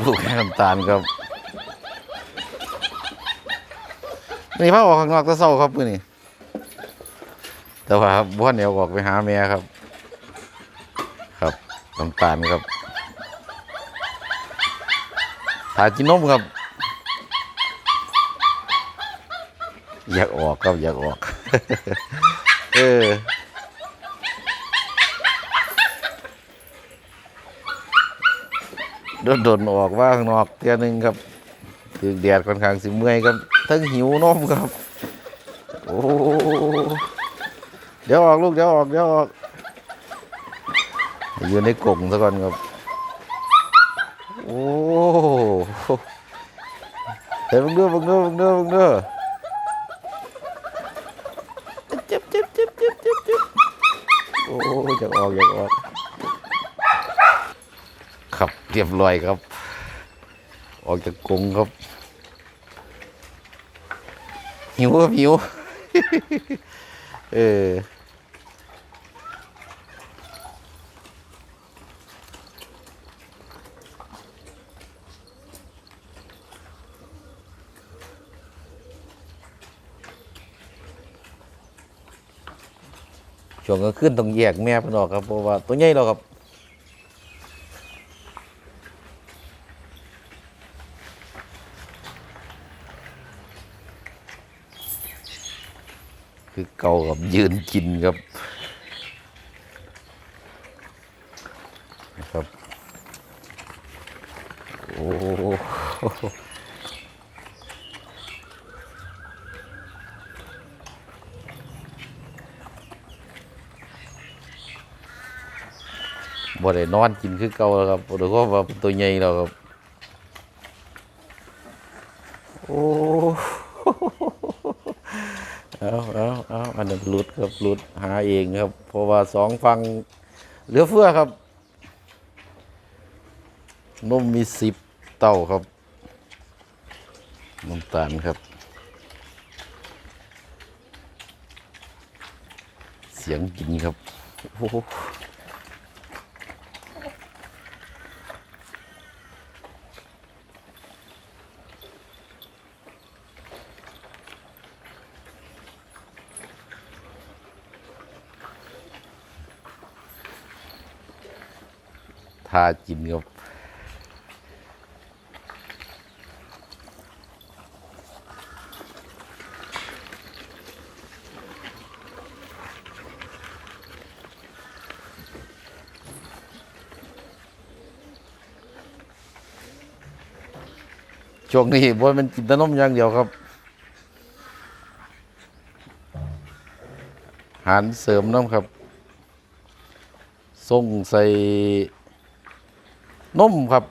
ลูกแค่น้ำตาลครับนี่พาอออกข้างนอกตะเศร้าครับมือนี้แต่ว่าบ้านเดียวออกไปหาแม่ครับ ครับน้ำตาลครับถากินนมครับ อยากออกครับอยากออก เออ โดนโดนออกว่าข้างนอกเตียหนึงครับถือแดดค่อนข้างสิเมื่อยครับทั้งหิวนมครับ โอ้เดี๋ยวออกลูกเดี๋ยวออกเดี๋ยวออกอยู่ในกรงซะก่อนครับ โอ้เฮ้ยมึงเด้อมึงเด้อมึงเด้อมึงเด้อเจ็บเจ็บเจ็บเจ็บเจ็บเจ็บโอ้อยากออกอยากออก ครับเรียบร้อยครับ ออกจากกรงครับ หิวครับหิว เออช่วงก็ขึ้นต้องแยกแม่เพิ่นออกครับเพราะว่าตัวใหญ่แล้วครับ คือเก่ากับยืนกินครับนะครับโอ้บ่ได้นอนกินคือเก่าแล้วครับบ่ได้ก็ว่าเป็นตัวใหญ่แล้วครับ โอ้ เอาเอาเอาอันนั้นหลุดครับหลุดหาเองครับ เพราะว่าสองฟังเหลือเฟือครับนมมีสิบเต้าครับน้ำตาลครับ เสียงกินครับโอ้ ทากินครับช่วงนี้บ่มันกินแต่นมอย่างเดียวครับ หารเสริมน้ำครับส่งใส่ นมครับ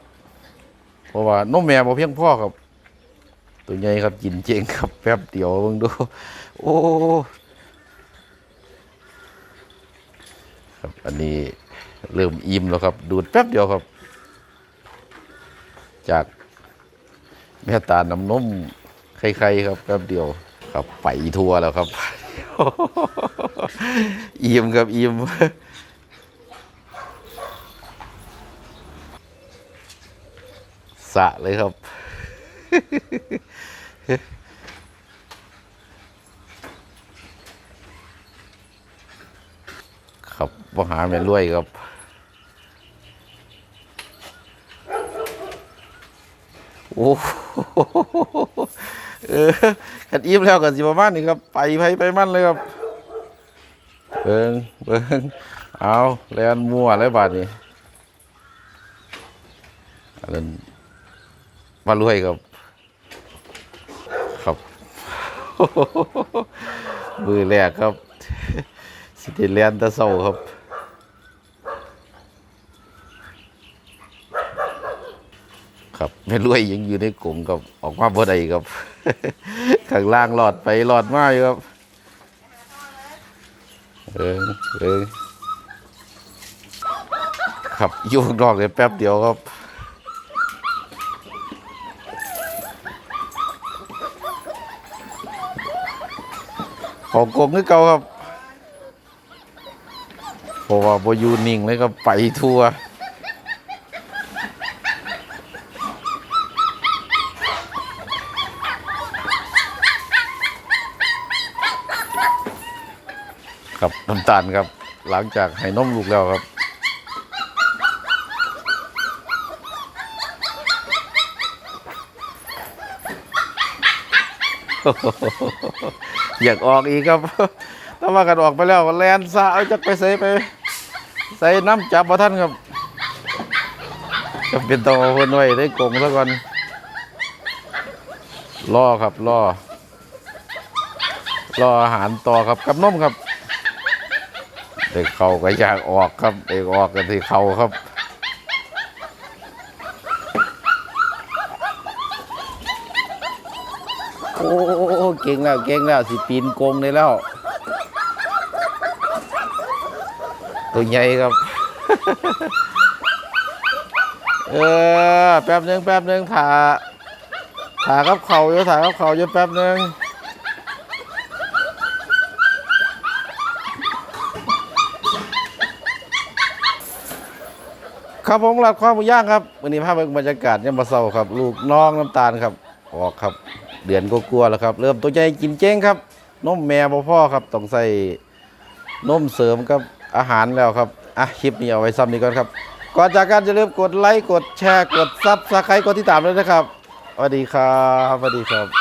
เพราะว่านมแม่บ่เพียงพ่อครับ ตัวใหญ่ครับกินเจงครับแป๊บเดียวเบิ่งดู โอ้ครับอันนี้เริ่มอิ่มแล้วครับ ดูดแป๊บเดียวครับ จากแม่ตาน้ำนมใครๆครับแป๊บเดียวครับไปทัวร์แล้วครับ อิ่มครับอิ่ม สะเลยครับ ครับมาหาแม่รวยครับโอ้โหเออขัดอิ่มแล้วกันสิประมาณนี้ครับ ไปไปไปมันเลยครับ เบิงเบิงเอาแลนมัวเลยบาดนี้อันนั้น มารวยครับ ครับมือแรกครับ สิเดแลนตะเศร้าครับครับแม่รวยยังอยู่ในกลุ่มกับออกมาบ่ได้ครับข้างล่างหลอดไปหลอดมาอยู่ครับ เออเออครับยู่งนอกเลยแป๊บเดียวครับ เขากงคือเก่าครับเพราะว่าบอยู่นิ่งเลยก็ไปทั่วครับน้ำตาลครับ หลังจากให้นมลูกแล้วครับ อยากออกอีกครับ ถ้าว่ากันออกไปแล้วแลนซาเอาจักไปใส่ไป ใส่น้ำจับบ่ท่านครับจะเป็นต้องเอาคนไว้ได้กงซะก่อนล่อครับล่อล่ออาหารต่อครับกับนมครับเด็กเขาก็อยากออกครับเด็กออกกันที่เขาครับ โอ้เก่งแล้วเก่งแล้วสิปีนกงได้แล้ว ตัวใหญ่ครับ เออแป๊บหนึงแป๊บหนึงถ่าถ่ากับเขาอยู่ถ่ากับเขาอยู่แป๊บหนึงครับผมหลับความมูย่างครับวันนี้ภาพบรรยากาศยังมาเศร้าครับ ลูกน้องน้ำตาลครับออกครับ เดือนก็กลัวแล้วครับ เริ่มตัวใหญ่กินเจ้งครับนมแม่บ่พ่อครับต้องใส่นมเสริมกับอาหารแล้วครับอะคลิปนี้เอาไว้ซ้ำนี้ก่อนครับ ก่อนจากกันจะเริ่มกดไลค์กดแชร์กดซับสไครต์กดติดตามด้วยนะครับสวัสดีครับสวัสดีครับ